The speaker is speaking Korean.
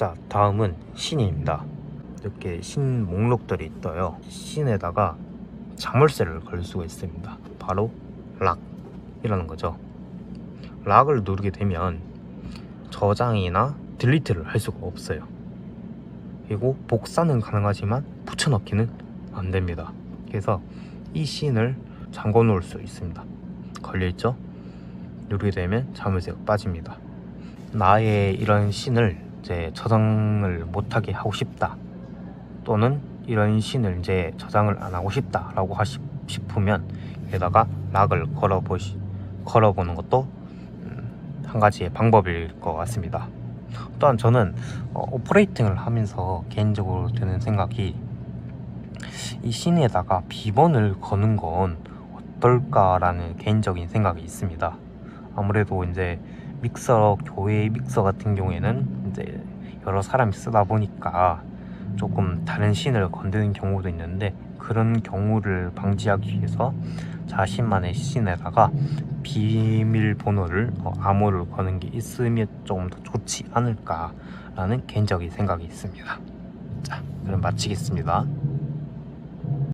자 다음은 신입니다. 이렇게 신 목록들이 떠요. 신에다가 자물쇠를 걸 수가 있습니다. 바로 락이라는 거죠. 락을 누르게 되면 저장이나 딜리트를 할 수가 없어요. 그리고 복사는 가능하지만 붙여넣기는 안 됩니다. 그래서 이 신을 잠궈 놓을 수 있습니다. 걸려있죠? 누르게 되면 자물쇠가 빠집니다. 나의 이런 신을 이제 저장을 못하게 하고 싶다 또는 이런 신을 이제 저장을 안 하고 싶다라고 하시, 싶으면 여기다가 락을 걸어보시 걸어보는 것도 음, 한 가지의 방법일 것 같습니다. 또한 저는 어, 오퍼레이팅을 하면서 개인적으로 드는 생각이 이 신에다가 비번을 거는 건 어떨까라는 개인적인 생각이 있습니다. 아무래도 이제 믹서 교회 믹서 같은 경우에는 이제 여러 사람이 쓰다 보니까 조금 다른 신을 건드는 경우도 있는데 그런 경우를 방지하기 위해서 자신만의 신에다가 비밀번호를 어, 암호를 거는 게 있으면 조금 더 좋지 않을까라는 개인적인 생각이 있습니다. 자, 그럼 마치겠습니다.